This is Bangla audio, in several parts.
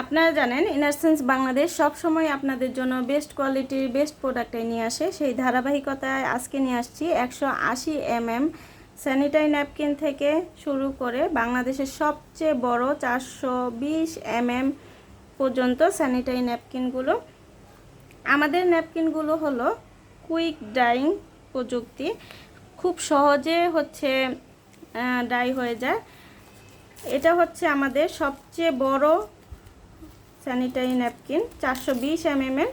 আপনারা জানেন ইনারসেন্স বাংলাদেশ সব সময় আপনাদের জন্য বেস্ট কোয়ালিটির বেস্ট প্রোডাক্টটাই নিয়ে আসে। সেই ধারাবাহিকতায় আজকে নিয়ে আসছি একশো আশি এমএম স্যানিটারি ন্যাপকিন থেকে শুরু করে বাংলাদেশের সবচেয়ে বড় চারশো বিশ এমএম পর্যন্ত স্যানিটারি ন্যাপকিনগুলো আমাদের ন্যাপকিনগুলো হলো কুইক ডাইং প্রযুক্তি। খুব সহজে হচ্ছে ড্রাই হয়ে যায়। এটা হচ্ছে আমাদের সবচেয়ে বড় স্যানিটারি ন্যাপকিন, চারশো বিশ এমএমের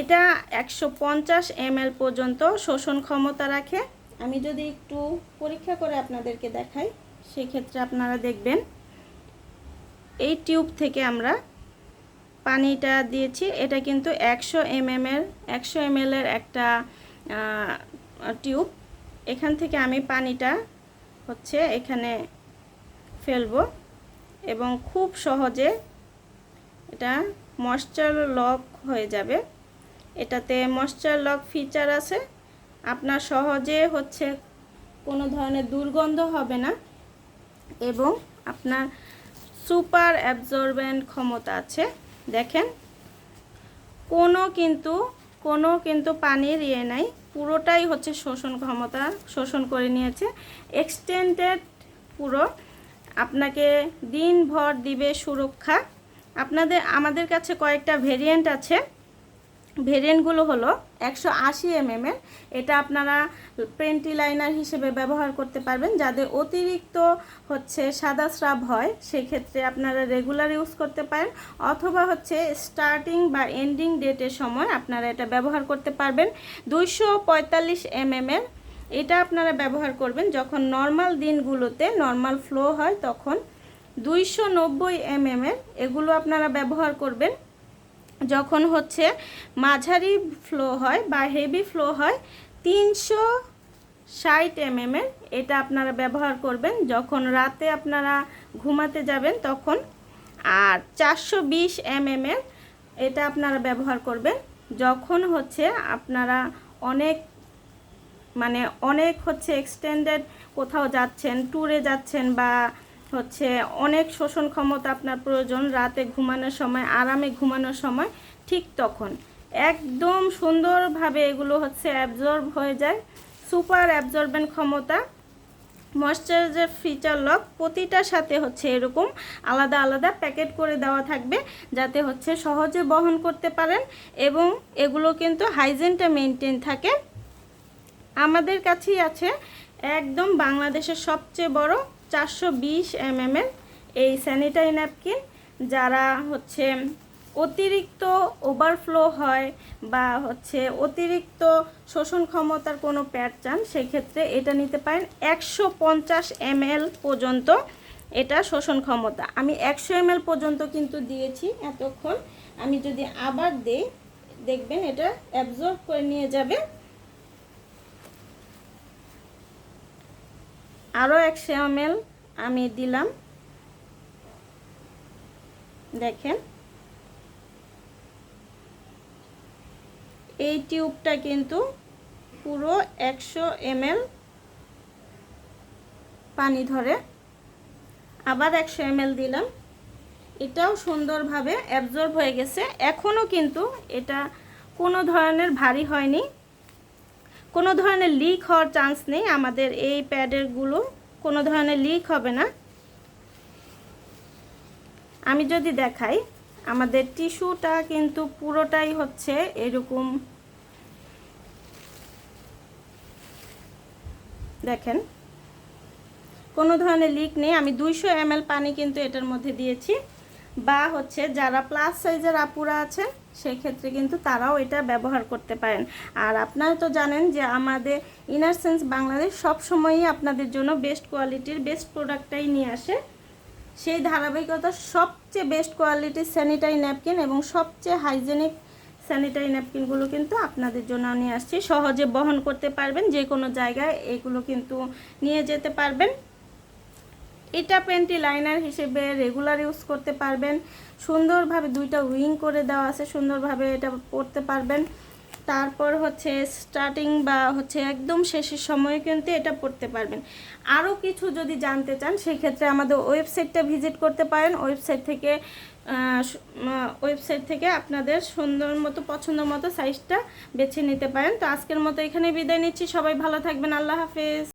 এটা একশো পঞ্চাশ এমএল পর্যন্ত শোষণ ক্ষমতা রাখে। আমি যদি একটু পরীক্ষা করে আপনাদেরকে দেখাই, সেক্ষেত্রে আপনারা দেখবেন, এই টিউব থেকে আমরা পানিটা দিয়েছি। এটা কিন্তু একশো এমএমের একশো এমএলের একটা টিউব। এখান থেকে আমি পানিটা হচ্ছে এখানে ফেলব। এবং খুব সহজে এটা ময়শ্চার লক হয়ে যাবে। এটাতে ময়শ্চার লক ফিচার আছে। আপনার সহজে হচ্ছে কোনো ধরনের দুর্গন্ধ হবে না এবং আপনার সুপার অ্যাবজর্বেন্ট ক্ষমতা আছে। দেখেন, কোনো কিন্তু কোনো কিন্তু পানির ইয়ে নাই, পুরোটাই হচ্ছে শোষণ ক্ষমতা শোষণ করে নিয়েছে। এক্সটেন্ডেড পুরো আপনাকে দিনভর দিবে সুরক্ষা। আপনাদের, আমাদের কাছে কয়েকটা ভেরিয়েন্ট আছে। ভেরিয়েন্টগুলো হলো একশো আশি এমএমের এটা আপনারা পেন্টি লাইনার হিসেবে ব্যবহার করতে পারবেন। যাদের অতিরিক্ত হচ্ছে সাদা স্রাব হয়, সেক্ষেত্রে আপনারা রেগুলার ইউজ করতে পারেন। অথবা হচ্ছে স্টার্টিং বা এন্ডিং ডেটের সময় আপনারা এটা ব্যবহার করতে পারবেন। দুইশো পঁয়তাল্লিশ এমএমের এটা আপনারা ব্যবহার করবেন, যখন নর্মাল দিনগুলোতে নর্মাল ফ্লো হয়, তখন দুইশো নব্বই এমএমের এগুলো আপনারা ব্যবহার করবেন। যখন হচ্ছে মাঝারি ফ্লো হয় বা হেভি ফ্লো হয়, তিনশো ষাট এমএমের এটা আপনারা ব্যবহার করবেন। যখন রাতে আপনারা ঘুমাতে যাবেন, তখন আর চারশো বিশ এমএমের এটা আপনারা ব্যবহার করবেন। যখন হচ্ছে আপনারা অনেক মানে অনেক হচ্ছে এক্সটেন্ডেড কোথাও যাচ্ছেন ট্যুরে যাচ্ছেন বা হচ্ছে অনেক শোষণ ক্ষমতা আপনার প্রয়োজন, রাতে ঘুমানোর সময়, আরামে ঘুমানোর সময়, ঠিক তখন। একদম সুন্দরভাবে এগুলো হচ্ছে অ্যাবজর্ব হয়ে যায় সুপার অ্যাবজর্বেন্ট ক্ষমতা ময়শ্চারাইজার ফিচার লক প্রতিটার সাথে হচ্ছে এরকম আলাদা আলাদা প্যাকেট করে দেওয়া থাকবে, যাতে হচ্ছে সহজে বহন করতে পারেন এবং এগুলো কিন্তু হাইজিনটা মেনটেন থাকে। আমাদের কাছেই আছে একদম বাংলাদেশের সবচেয়ে বড় চারশো বিশ এমএমের এই স্যানিটারি ন্যাপকিন। যারা হচ্ছে অতিরিক্ত ওভারফ্লো হয় বা হচ্ছে অতিরিক্ত শোষণ ক্ষমতার কোনো প্যাড চান, সেক্ষেত্রে এটা নিতে পারেন একশো পঞ্চাশ এমএল পর্যন্ত এটা শোষণ ক্ষমতা। আমি একশো এমএল পর্যন্ত কিন্তু দিয়েছি এতক্ষণ। আমি যদি আবার দেই, দেখবেন এটা অ্যাবজর্ব করে নিয়ে যাবে। আরও একশো এমএল আমি দিলাম। দেখেন। এই টিউবটা কিন্তু পুরো একশো এমএল পানি ধরে। আবার একশো এমএল দিলাম। এটাও সুন্দরভাবে অ্যাবজর্ব হয়ে গেছে। এখনও কিন্তু এটা কোনো ধরনের ভারী হয়নি। কোনো ধরনের লিক হওয়ার চান্স নেই, আমাদের এই প্যাডেরগুলো কোনো ধরনের লিক হবে না। আমি যদি দেখাই, আমাদের টিস্যুটা কিন্তু পুরোটাই হচ্ছে এরকম। দেখেন, কোনো ধরনের লিক নেই। আমি দুইশো এমএল পানি কিন্তু এটার মধ্যে দিয়েছি। বা হচ্ছে যারা প্লাস সাইজের আপুরা আছেন সেক্ষেত্রে কিন্তু তারাও এটা ব্যবহার করতে পারেন। আর আপনারা তো জানেন যে আমাদের ইনার সেন্স বাংলাদেশ সবসময়ই আপনাদের জন্য বেস্ট কোয়ালিটির বেস্ট প্রোডাক্টটাই নিয়ে আসে। সেই ধারাবাহিকতা সবচেয়ে বেস্ট কোয়ালিটির স্যানিটারি ন্যাপকিন এবং সবচেয়ে হাইজেনিক স্যানিটারি ন্যাপকিনগুলো কিন্তু আপনাদের জন্য নিয়ে আসছি। সহজে বহন করতে পারবেন যে কোনো জায়গায় এগুলো কিন্তু নিয়ে যেতে পারবেন। এটা পেন্টি লাইনার হিসেবে রেগুলার ইউজ করতে পারবেন। সুন্দরভাবে দুইটা উইং করে দেওয়া আছে, সুন্দরভাবে এটা পরতে পারবেন। তারপর হচ্ছে স্টার্টিং বা হচ্ছে একদম শেষের সময়ে কিন্তু এটা পড়তে পারবেন। আরও কিছু যদি জানতে চান, সেক্ষেত্রে আমাদের ওয়েবসাইটটা ভিজিট করতে পারেন। ওয়েবসাইট থেকে ওয়েবসাইট থেকে আপনাদের সুন্দর মতো, পছন্দ মতো সাইজটা বেছে নিতে পারেন। তো আজকের মতো এখানে বিদায় নিচ্ছি। সবাই ভালো থাকবেন। আল্লাহ হাফেজ।